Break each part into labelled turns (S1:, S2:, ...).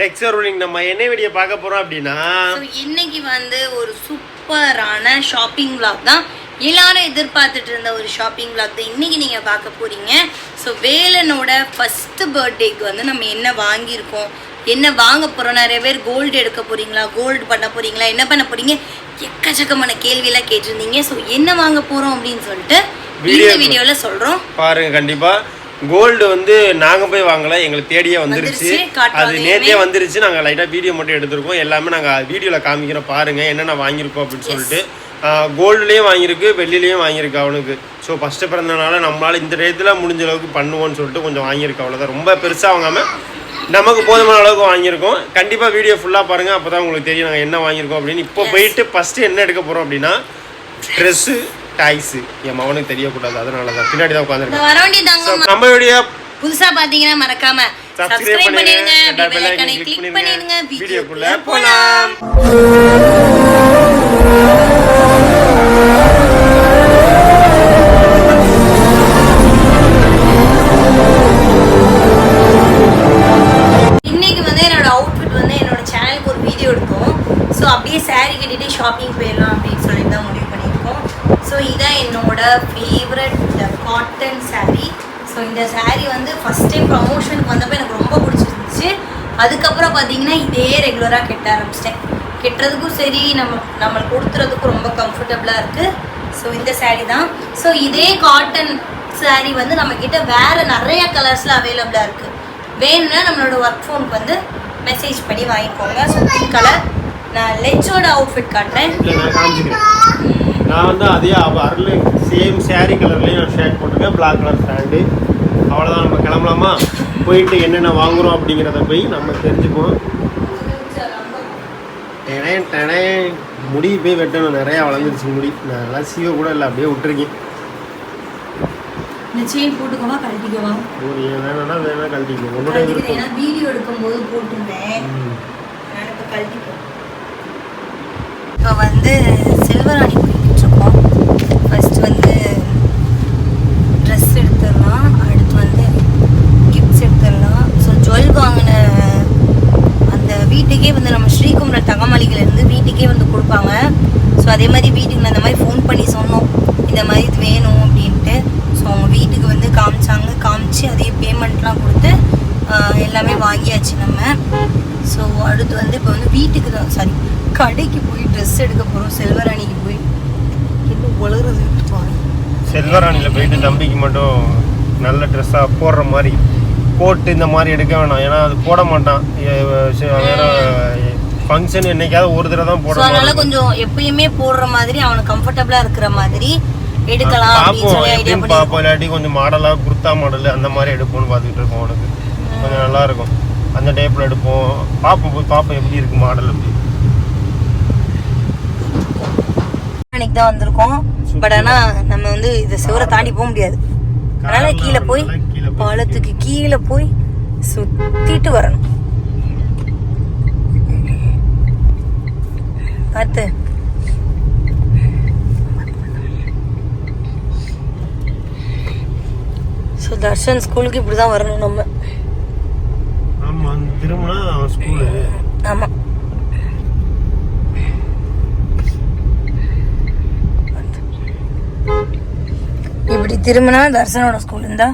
S1: Lecture ruling நம்ம என்ன video பார்க்க போறோம் அப்படின்னா
S2: இன்னைக்கு வந்து ஒரு சூப்பரான ஷாப்பிங் vlog தான். எல்லாரும் எதிர்பார்த்துட்டு இருந்த ஒரு ஷாப்பிங் vlog தான் இன்னைக்கு நீங்க பார்க்க போறீங்க. ஸோ வேலனோட ஃபர்ஸ்ட் பர்த்டேக்கு வந்து நம்ம என்ன வாங்கியிருக்கோம் என்ன வாங்க போறோம் நிறைய பேர் கோல்டு எடுக்க போறீங்களா கோல்டு பண்ண போறீங்களா என்ன பண்ண போறீங்க எக்கச்சக்கமான கேள்வியெல்லாம் கேட்டிருந்தீங்க. ஸோ என்ன வாங்க போறோம் அப்படின்னு சொல்லிட்டு இந்த வீடியோல சொல்றோம்.
S1: பாருங்க கண்டிப்பா. கோல்டு வந்து நாங்க போய் வாங்கல எங்களுக்கு தேடியே வந்துருச்சு. அது நேத்தே வந்துருச்சு. நாங்க லைட்டா வீடியோ மட்டும் எடுத்திருக்கோம். எல்லாமே நாங்க வீடியோல காமிக்கிறோம். பாருங்க என்னென்ன வாங்கியிருக்கோம் அப்படின்னு சொல்லிட்டு. கோல்டுலேயும் வாங்கியிருக்கு வெள்ளிலையும் வாங்கியிருக்கு அவனுக்கு. ஸோ ஃபஸ்ட்டு பிறந்தனால நம்மளால இந்த டயத்தில் முடிஞ்ச அளவுக்கு பண்ணுவோம்னு சொல்லிட்டு கொஞ்சம் வாங்கியிருக்கு அவ்வளோதான் ரொம்ப பெருசாக வாங்காம நமக்கு போதுமான அளவுக்கு வாங்கியிருக்கோம். கண்டிப்பாக வீடியோ ஃபுல்லாக பாருங்க. அப்போ தான் உங்களுக்கு தெரியும் நாங்கள் என்ன வாங்கியிருக்கோம் அப்படின்னு. இப்போ போயிட்டு ஃபஸ்ட்டு என்ன எடுக்க போகிறோம் அப்படின்னா ட்ரெஸ்ஸு டாய்ஸு. என் மகனுக்கு தெரியக்கூடாது அதனால தான் பின்னாடி தான் உட்காந்துருக்கேன்
S2: வர வேண்டியதாங்க
S1: நம்ம வீடியோ
S2: புதுசா பாத்தீங்கன்னா மறக்காம சப்ஸ்கிரைப் பண்ணிருங்க
S1: பண்ணிருங்க, வீடியோக்குள்ள போலாம்.
S2: அதுக்கப்புறம் பார்த்தீங்கன்னா இதே ரெகுலராக கெட்ட ஆரம்பிச்சிட்டேன். கெட்டுறதுக்கும் சரி நம்ம நம்மளுக்கு கொடுத்துறதுக்கும் ரொம்ப கம்ஃபர்டபுளாக இருக்குது ஸோ இந்த saree தான். ஸோ இதே காட்டன் saree வந்து நம்மக்கிட்ட வேறு நிறைய கலர்ஸில் அவைலபிளாக இருக்குது வேணும்னா நம்மளோட ஒர்க் ஃபோனுக்கு வந்து மெசேஜ் பண்ணி வாங்கிக்கோங்க. ஸோ பிங்க் கலர் நான் லெச்சோட அவுட்ஃபிட் காட்டுறேன்.
S1: நான் வந்து அதே அவ அருள் சேம் saree கலர்லேயும் நான் போட்டிருக்கேன். பிளாக் கலர் பேண்ட்டு அவ்வளோதான் நம்ம கிளம்பலாமா? போயிட்டு என்னென்ன வாங்குறோம் அப்படிங்கிறத போய் நம்ம தெரிஞ்சுக்குவோம். டெனேன் டெனேன் முடி போய் வெட்டணும். நிறையா வளர்ந்துருச்சு முடி. நான் எல்லாம் சீவ கூட இல்லை அப்படியே விட்டுருக்கேன்.
S2: இந்த செயின் போட்டுக்கவா கழட்டிக்கவா
S1: ஒரு வேணும்னா வேணா கழட்டிக்கணும் உன்னோட
S2: கழட்டிக்கிறேன்
S1: விருப்பம்
S2: ஏன்னா வீடியோ எடுக்கும்போது போட்டிருந்தேன்.
S1: ம்.
S2: நான் இப்போ கழட்டிப்போம். இப்போ வந்து செல்வராணி போய்கிட்டு இருக்கோம் ஃபர்ஸ்ட் வந்து ட்ரெஸ் எடுத்துடலாம் அடுத்து வந்து கிஃப்ட்ஸ் எடுத்துடலாம் ஸோ ஜுவல் வாங்கின அந்த வீட்டுக்கே வந்து நம்ம ஸ்ரீகுமரன் தங்கமளிகையிலேருந்து வீட்டுக்கே வந்து கொடுப்பாங்க ஸோ அதே மாதிரி வீட்டுக்கு நான் இந்த மாதிரி ஃபோன் பண்ணி சொன்னோம். இந்த மாதிரி இது வேணும் அப்படின்ட்டு. ஸோ அவங்க வீட்டுக்கு வந்து காமிச்சாங்க. காமிச்சு அதே பேமெண்ட்லாம் கொடுத்து எல்லாமே வாங்கியாச்சு நம்ம. ஸோ அடுத்து வந்து இப்போ வந்து வீட்டுக்கு தான் சாரி கடைக்கு போய் ட்ரெஸ் எடுக்க போகிறோம் செல்வராணிக்கு போய். இன்னும் வளருது
S1: செல்வராணியில் போயிட்டு தம்பிக்கு மட்டும் நல்ல ட்ரெஸ்ஸாக போடுற மாதிரி கோட்டு இந்த மாதிரி எடுக்க வேணாம். ஏன்னா அது போட மாட்டான். வேற ஃபங்க்ஷன் என்னைக்காவது ஒரு தடவை தான்
S2: ஸோ
S1: போட
S2: அதனால. கொஞ்சம் எப்பயுமே போடுற மாதிரி அவனுக்கு கம்ஃபர்டபுளாக இருக்கிற மாதிரி எடுக்கலாம் அப்படின்னு சொல்லி ஐடியா
S1: எப்படின்னு
S2: பண்ணி
S1: பார்ப்போம் இல்லாட்டி கொஞ்சம் மாடலாக குர்த்தா மாடல் அந்த மாதிரி எடுப்போம்னு பார்த்துக்கிட்டு இருக்கோம் அவனுக்கு. கொஞ்சம் நல்லா இருக்கும். அந்த டைப்பில் எடுப்போம். பார்ப்போம் போய் பார்ப்போம் எப்படி இருக்கு மாடல் அப்படி.
S2: அன்னைக்கு தான் வந்திருக்கோம். பட் ஆனால் நம்ம வந்து இந்த சுவரை தாண்டி போக முடியாது. அதனால கீழே போய்
S1: கீழே போய்
S2: பாலத்துக்கு கீழே போய் சுத்திட்டு வரணும். பார்த்து ஸோ தர்ஷன் ஸ்கூலுக்கு இப்படி தான் வரணும் நம்ம.
S1: ஆமாம் திரும்பினா அவன் ஸ்கூலு
S2: ஆமாம் இப்படி திரும்பினா தர்சனோட ஸ்கூல் இருந்தா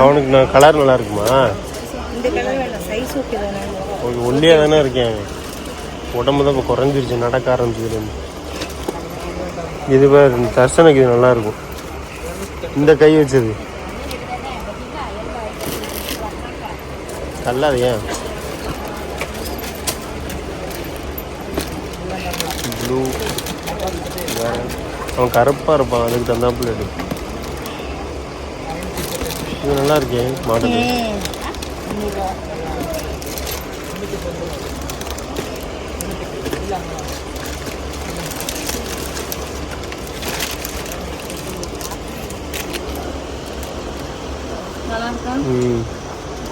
S1: அவனுக்கு நான் கலர் நல்லா இருக்குமா?
S2: இந்த கலர் வேண்டாம் சைஸ் ஓகே தானே?
S1: கொஞ்சம் ஒல்லியாக தானே இருக்கேன். உடம்பு தான் இப்போ குறைஞ்சிருச்சு. நடக்க ஆரம்பிச்சதுலேருந்து இது பாரு, தர்சனுக்கு இது நல்லா இருக்கும் இந்த கை வச்சது. கல்லாது ஏன் ப்ளூ அவன் கருப்பாக இருப்பான். அதுக்கு தந்தாப்புல எடு இது நல்லா இருக்கே மாடல்
S2: நல்லா இருக்கா
S1: ம்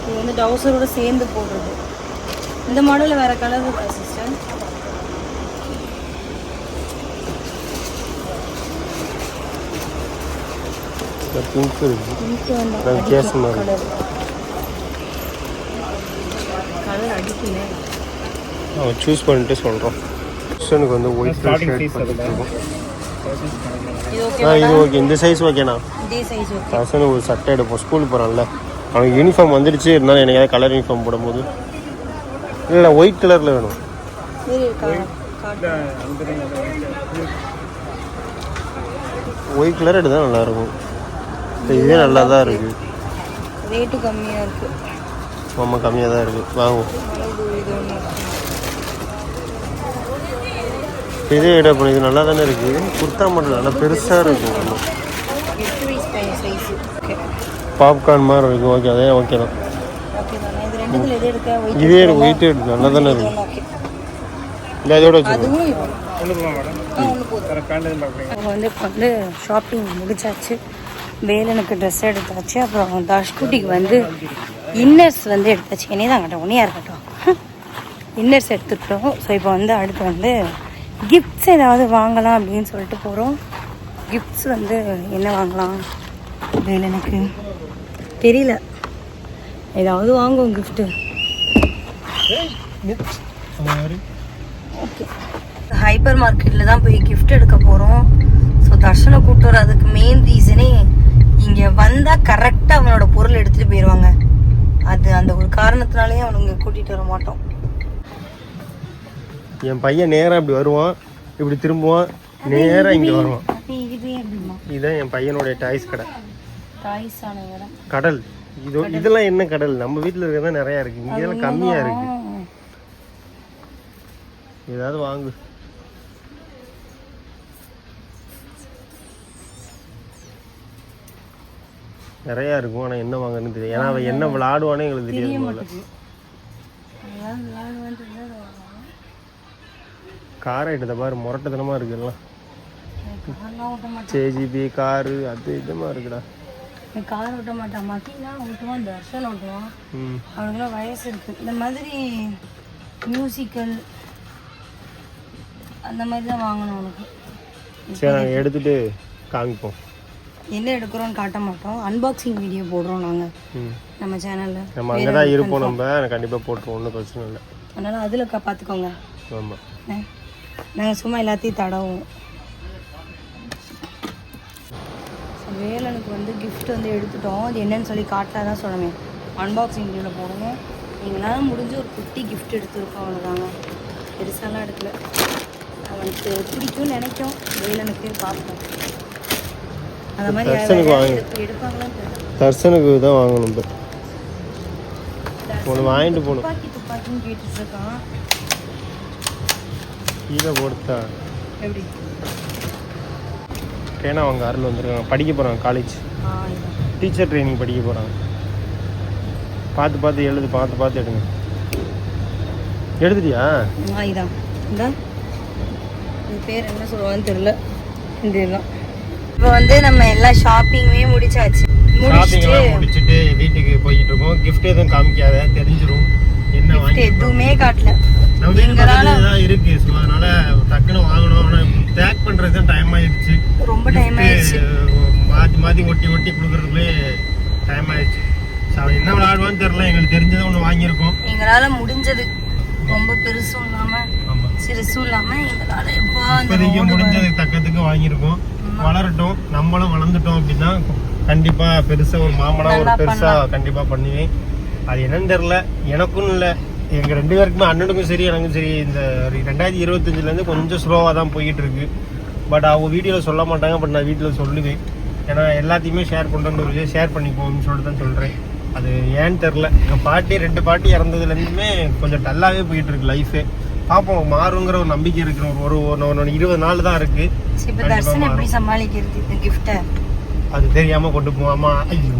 S2: இது வந்து டவுசரோட சேர்ந்து போடுறது. இந்த மாடலில் வேற கலர் இருக்கா சிஸ்டர்
S1: பிங்க் இருக்கு.
S2: கலர் கலர்
S1: சூஸ் பண்ணிட்டு சொல்கிறோம் கிருஷ்ணனுக்கு வந்து ஒயிட் ஷர்ட் ஆ
S2: ஓகே
S1: இது ஓகே இந்த சைஸ் ஓகேண்ணா
S2: இதே சைஸ் ஓகே
S1: பசங்க ஒரு சட்டை எடுப்போம். ஸ்கூலுக்கு போகிறான்ல அவனுக்கு யூனிஃபார்ம் வந்துடுச்சு இருந்தாலும் எனக்கு ஏதாவது கலர் யூனிஃபார்ம் போடும்போது. இல்லை ஒயிட் கலரில் வேணும். ஒயிட் கலர் எடுத்தால் நல்லாயிருக்கும் இதே நல்லா தான் இருக்குது
S2: ரேட்டு கம்மியாக இருக்குது
S1: ஆமாம் கம்மியாக தான் இருக்குது வாங்குவோம்
S2: இதே
S1: இடம் பண்ணி இது நல்லா தானே இருக்குது குர்த்தா மட்டும் நல்லா பெருசாக இருக்கும்
S2: எட்டு
S1: பாப்கார்ன் மாதிரி இருக்கும் ஓகே அதே ஓகே தான்.
S2: இதே தானே ஒயிட்
S1: இதே வெயிட் எடுத்து நல்லா தானே இருக்கு.
S2: ஓகே
S1: இல்லை இதோட வச்சுருக்கோம்
S2: வந்து இப்போ வந்து ஷாப்பிங் முடிச்சாச்சு. வேலனுக்கு ட்ரெஸ் எடுத்தாச்சு. அப்புறம் தஷ்குட்டிக்கு வந்து இன்னர்ஸ் வந்து எடுத்தாச்சு. என்னே தான் கட்டும் உன்னையா இருக்கட்டும். இன்னர்ஸ் எடுத்துக்கிட்டோம் ஸோ இப்போ வந்து அடுத்து வந்து கிஃப்ட்ஸ் ஏதாவது வாங்கலாம் அப்படின்னு சொல்லிட்டு போகிறோம் கிஃப்ட்ஸ் வந்து என்ன வாங்கலாம் வேலனுக்கு தெரியல. ஏதாவது வாங்குவோம் கிஃப்ட்டு ஓகே ஹைப்பர் மார்க்கெட்டில் தான் போய் கிஃப்ட் எடுக்க போகிறோம் ஸோ தர்ஷனை கூப்பிட்டு வர அதுக்கு மெயின் ரீசனே இங்கே வந்தால் கரெக்டாக அவனோட பொருள் எடுத்துகிட்டு போயிடுவாங்க அது அந்த ஒரு காரணத்தினாலேயே அவனுங்க கூட்டிகிட்டு வர மாட்டோம்.
S1: என் பையன் நேராக இப்படி வருவான் இப்படி திரும்புவான் நேராக இங்கே வருவான். இதுதான் என் பையனுடைய டாய்ஸ் கடை. கடல். இது இதெல்லாம் என்ன கடல்? நம்ம வீட்டில் இருக்கிறதா நிறையா இருக்குது இங்கே இதெல்லாம் கம்மியாக இருக்குது ஏதாவது வாங்கு. நிறையா இருக்கும் ஆனால் என்ன வாங்கன்னு தெரியும் ஏன்னா அவன் என்ன விளாடுவானே எங்களுக்கு
S2: தெரிய
S1: தெரியாது காரை எடுத்த பாரு முரட்டத்தனமாக
S2: மாட்டேன்.
S1: ஜேஜிபி காரு அது இதுமா இருக்குடா.
S2: கார் ஓட்ட மாட்டான். மக்கினா ஓட்டுவான் தர்ஷன் ஓட்டுவான்.
S1: ம்.
S2: அவனுக்குலாம் வயசு இருக்கு. இந்த மாதிரி மியூசிக்கல் அந்த மாதிரி தான் வாங்கணும் அவனுக்கு.
S1: சரி நாங்கள் எடுத்துட்டு காமிப்போம்.
S2: என்ன எடுக்கிறோன்னு காட்ட மாட்டோம். அன்பாக்சிங் வீடியோ போடுறோம் நாங்கள்
S1: ம்.
S2: நம்ம சேனலில்
S1: நம்ம அங்கே தான் இருப்போம் நம்ம. கண்டிப்பாக போட்டுருவோம். ஒன்றும் பிரச்சனை இல்லை.
S2: அதனால் அதில் க பார்த்துக்கோங்க
S1: ஆமாம்
S2: நாங்கள் சும்மா எல்லாத்தையும் தடவோம் வேலனுக்கு வந்து gift வந்து எடுத்துட்டோம். அது என்னன்னு சொல்லி காட்டா தான் சொல்லணும் அன்பாக்சிங் வீடியோவில் போடுங்க எங்களால் முடிஞ்ச ஒரு குட்டி gift எடுத்துருக்கோம். அவ்வளோதாங்க பெருசாலாம் எடுக்கல. அவனுக்கு பிடிக்கும்னு நினைக்கும். வேலனுக்கு பார்ப்போம். அந்த மாதிரி யாராவது
S1: வாங்கு. தர்சனுக்கு தான் வாங்கணும் இப்போ. ஒன்று வாங்கிட்டு போகணும். கீழே போடுத்தா
S2: எப்படி?
S1: பேனா அவங்க அருள் வந்துருக்காங்க. படிக்க போகிறாங்க காலேஜ் டீச்சர் ட்ரைனிங் படிக்க போகிறாங்க பார்த்து பார்த்து எழுது பார்த்து பார்த்து எடுங்க. எழுதுட்டியா
S2: இதான். பேர் என்ன சொல்லுவான்னு தெரியல. இந்த இதுதான் இப்போ வந்து நம்ம எல்லா ஷாப்பிங்குமே முடிச்சாச்சு. முடிச்சுட்டு
S1: முடிச்சுட்டு வீட்டுக்கு போய்கிட்டு இருக்கோம். கிஃப்ட் எதுவும் காமிக்காத தெரிஞ்சிரும். என்ன வாங்கி
S2: எதுவுமே காட்டல.
S1: நம்ம வீட்டு
S2: எங்களால
S1: பக்கத்துல தான் இருக்கு. ஸோ அதனால டக்குன்னு வாங்கணும். ஆனால் பேக் பண்ணுறது டைம் ஆயிடுச்சு.
S2: ரொம்ப டைம் ஆயிடுச்சு.
S1: மாற்றி மாற்றி ஒட்டி ஒட்டி கொடுக்குறதுக்குள்ளே டைம் ஆயிடுச்சு. அவன் என்ன விளையாடுவான்னு தெரில எங்களுக்கு தெரிஞ்சதை ஒன்று வாங்கியிருக்கோம்.
S2: எங்களால முடிஞ்சது. ரொம்ப பெருசும் இல்லாம சிறுசும் இல்லாம எங்களால
S1: முடிஞ்சதுக்கு தக்கத்துக்கு வாங்கியிருக்கோம். வளரட்டும் நம்மளும் வளர்ந்துட்டோம் அப்படின்னா கண்டிப்பா பெருசா ஒரு மாமனா ஒரு பெருசா கண்டிப்பா பண்ணுவேன். அது என்னன்னு தெரியல. எனக்கும் இல்லை. எங்க ரெண்டு பேருக்குமே அண்ணனுக்கும் சரி எனக்கும் சரி இந்த ரெண்டாயிரத்தி இருபத்தஞ்சுல இருந்து கொஞ்சம் ஸ்லோவா தான் போயிட்டு இருக்கு பட் அவங்க வீடியோல சொல்ல மாட்டாங்க பட் நான் வீட்டில் சொல்லுவேன். ஏன்னா எல்லாத்தையுமே ஷேர் பண்ணுறேன்னு ஒரு ஷேர் பண்ணிப்போம்னு சொல்லிட்டு தான் சொல்றேன். அது ஏன்னு தெரில எங்கள் பாட்டி ரெண்டு பாட்டி இறந்ததுலேருந்துமே கொஞ்சம் டல்லாகவே போயிட்டு இருக்கு லைஃபே பார்ப்போம் மாறுங்கிற ஒரு நம்பிக்கை இருக்கிற ஒரு ஒரு இருபது நாள் தான் இருக்கு.
S2: இப்ப தர்ஷன் எப்படி சமாளிக்கிறது இந்த கிஃப்ட
S1: அது தெரியாம கொண்டு போவாமா? ஐயோ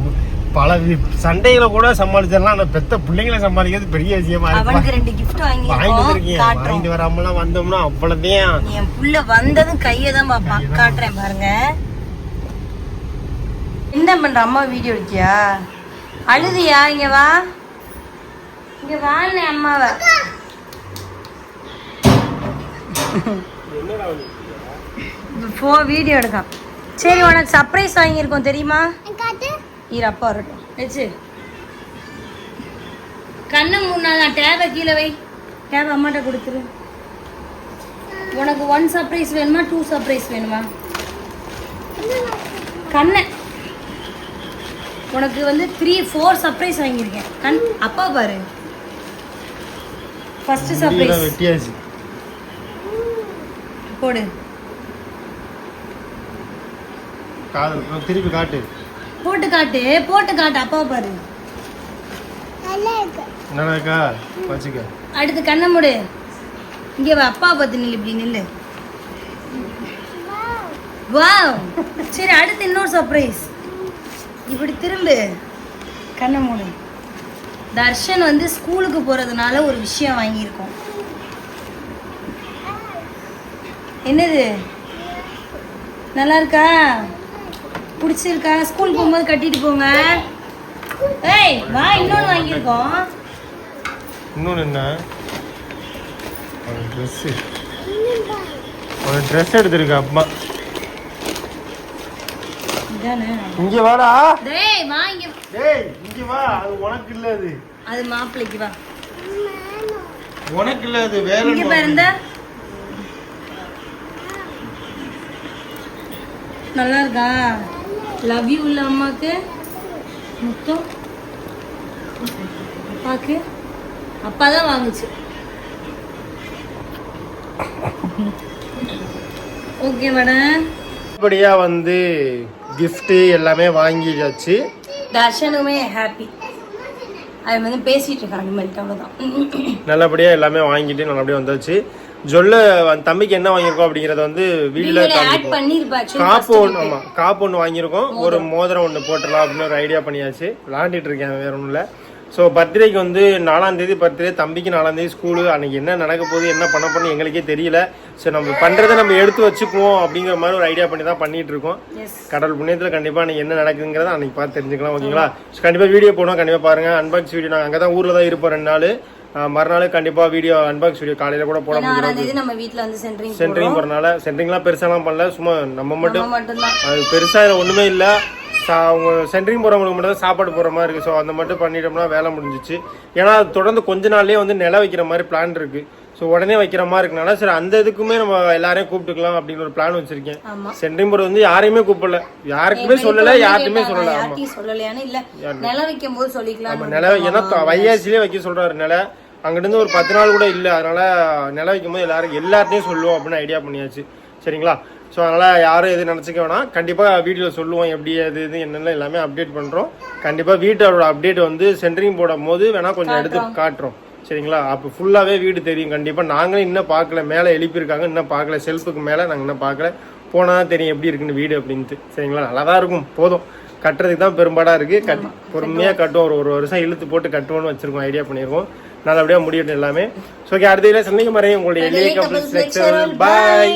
S1: பல சண்டைகளை கூட சமாளிச்சிடலாம். ஆனா பெத்த பிள்ளைங்களை சமாளிக்கிறது பெரிய விஷயமா இருக்கு.
S2: அவனுக்கு ரெண்டு கிஃப்ட் வாங்கியிருக்கோம்.
S1: வந்திருக்கீங்க
S2: காட்டுறோம்.
S1: வாங்கிட்டு வராமலாம் வந்தோம்னா அவ்வளவுதான்.
S2: என் புள்ள வந்ததும் கையை தான் பாப்பான் காட்டுறேன் பாருங்க. என்ன பண்ற? அம்மா வீடியோ எடுக்கியா? அழுதியா? இங்க வா. இங்க வான்னு அம்மாவை. போ வீடியோ எடுக்கான். சரி உனக்கு சர்ப்ரைஸ் வாங்கியிருக்கோம் தெரியுமா? இரு அப்பா வரட்டும். வச்சு. கண்ணை மூணு டேபை கீழே வை. டேப் அம்மாட்ட கொடுத்துரு. உனக்கு ஒன் சர்ப்ரைஸ் வேணுமா டூ சர்ப்ரைஸ் வேணுமா? கண்ணை. உனக்கு வந்து த்ரீ ஃபோர் சர்ப்ரைஸ் வாங்கியிருக்கேன். கண் அப்பா பாரு. ஃபர்ஸ்ட் சர்ப்ரைஸ்
S1: வெட்டியாச்சு.
S2: போடு.
S1: காதல் திருப்பி காட்டு.
S2: போட்டு காட்டு போட்டு காட்டு அப்பா பாரு.
S1: என்னக்கா வச்சுக்க.
S2: அடுத்து கண்ணை மூடு. இங்கே வா அப்பா பார்த்து நில்லு இப்படி நில்லு. வாவ். சரி அடுத்து இன்னொரு சர்ப்ரைஸ் இப்படி திரும்பு. கண்ணை மூடு. தர்ஷன் வந்து ஸ்கூலுக்கு போகிறதுனால ஒரு விஷயம் வாங்கியிருக்கோம். என்னது? நல்லா இருக்கா பிடிச்சிருக்கா? ஸ்கூல் போகும்போது கட்டிட்டு போங்க. ஏய் வா இன்னொன்று வாங்கியிருக்கோம்.
S1: இன்னொன்று என்ன? ஒரு ட்ரெஸ்ஸு ஒரு ட்ரெஸ் எடுத்திருக்க அம்மா. இங்கே வாடா.
S2: டேய் வா இங்க
S1: டேய் இங்கே வா. அது உனக்கு இல்லை அது.
S2: அது மாப்பிள்ளைக்கு வா.
S1: உனக்கு இல்லை அது வேற
S2: இங்க பாருந்த நல்லா இருக்கா லவ் யூ இல்ல அம்மாக்கு? முத்தம்? அப்பாக்கு? அப்பா தான் வாங்குச்சு. ஓகே மேடம்
S1: இப்படியா வந்து gift எல்லாமே வாங்கியாச்சு.
S2: தர்ஷனுமே ஹாப்பி அவன் வந்து பேசிட்டு இருக்கான் அனிமல்ட்டு அவ்வளோதான்
S1: நல்லபடியா எல்லாமே வாங்கிட்டு நல்லபடியா வந்தாச்சு. ஜொல்ல தம்பிக்கு என்ன வாங்கியிருக்கோம் அப்படிங்கறத வந்து வீடியோல காப்பு ஒன்று ஆமா காப்பு ஒன்று வாங்கியிருக்கோம். ஒரு மோதிரம் ஒன்று போட்டுடலாம் அப்படின்னு ஒரு ஐடியா பண்ணியாச்சு. விளாண்டுட்டு இருக்கேன் வேற ஒன்றும் இல்லை. ஸோ பர்த்டேக்கு வந்து நாலாம் தேதி பர்த்டே தம்பிக்கு நாலாம் தேதி ஸ்கூலு அன்னைக்கு என்ன நடக்க போகுது என்ன பண்ண போறோம்னு எங்களுக்கே தெரியல. ஸோ நம்ம பண்றதை நம்ம எடுத்து வச்சுக்குவோம் அப்படிங்கிற மாதிரி ஒரு ஐடியா பண்ணி தான் பண்ணிட்டு இருக்கோம். கடவுள் புண்ணியத்தில் கண்டிப்பாக அன்னைக்கு என்ன நடக்குங்கிறத அன்னைக்கு பார்த்து தெரிஞ்சுக்கலாம் ஓகேங்களா? ஸோ கண்டிப்பாக வீடியோ போடுவோம் கண்டிப்பாக பாருங்க. அன்பாக்ஸ் வீடியோ நாங்கள் அங்கே தான் ஊரில் தான் இருப்போம் ரெண்டு நாள். மறுநாள் கண்டிப்பாக வீடியோ அன்பாக்ஸ் வீடியோ காலையில் கூட போட
S2: தேதி நம்ம வீட்ல வந்து சென்ட்ரிங்
S1: சென்ட்ரிங் போகிறனால சென்ட்ரிங்லாம் பெருசாலாம் பண்ணல சும்மா நம்ம மட்டும். அது பெருசாக இதில் ஒன்றுமே இல்லை. அவங்க சென்ட்ரிங் போகிறவங்களுக்கு மட்டும் தான் சாப்பாடு போகிற மாதிரி இருக்குது ஸோ அந்த மட்டும் பண்ணிட்டோம்னா வேலை முடிஞ்சிச்சு. ஏன்னா அது தொடர்ந்து கொஞ்ச நாள்லயே வந்து நில வைக்கிற மாதிரி பிளான் இருக்குது ஸோ உடனே வைக்கிற மாதிரி இருக்கனால சரி அந்த இதுக்குமே நம்ம எல்லாரையும் கூப்பிட்டுக்கலாம் அப்படின்னு ஒரு பிளான் வச்சிருக்கேன். போகிறது வந்து யாரையுமே கூப்பிடல. யாருக்குமே சொல்லலை யார்ட்டுமே சொல்லலை.
S2: சொல்லலையான்னு இல்ல. நில வைக்கும் போது சொல்லிக்கலாம்
S1: நில ஏன்னா வையாசிலே வைக்க சொல்றாரு நில. அங்கிருந்து ஒரு பத்து நாள் கூட இல்லை. அதனால நில வைக்கும் போது எல்லாரும் எல்லார்ட்டையும் சொல்லுவோம் அப்படின்னு ஐடியா பண்ணியாச்சு. சரிங்களா? ஸோ அதனால யாரும் எதுவும் நினச்சிக்க வேணாம். கண்டிப்பாக வீடியோவில் சொல்லுவோம் எப்படி எது இது என்னென்ன எல்லாமே அப்டேட் பண்ணுறோம் கண்டிப்பாக வீட்டோட அப்டேட் வந்து சென்டரிங் போடும் போது வேணா கொஞ்சம் எடுத்து காட்டுறோம். சரிங்களா? அப்போ ஃபுல்லாகவே வீடு தெரியும். கண்டிப்பாக நாங்களும் இன்னும் பார்க்கல. மேலே எழுப்பியிருக்காங்க. இன்னும் பார்க்கல. செல்ஃபுக்கு மேலே நாங்கள் இன்னும் பார்க்கல. போனால் தான் தெரியும் எப்படி இருக்குன்னு வீடு அப்படின்ட்டு. சரிங்களா? நல்லா தான் இருக்கும். போதும். கட்டுறதுக்கு தான் பெரும்பாடாக இருக்குது கட் பொறுமையாக கட்டுவோம். ஒரு ஒரு வருஷம் இழுத்து போட்டு கட்டுவோம்னு வச்சிருக்கோம். ஐடியா பண்ணியிருக்கோம் நல்லபடியாக முடியட்டும் எல்லாமே. ஸோ ஓகே அடுத்த இதில் சந்திக்கும் வரையும் உங்களுடைய எளிய கம்பெனி பாய்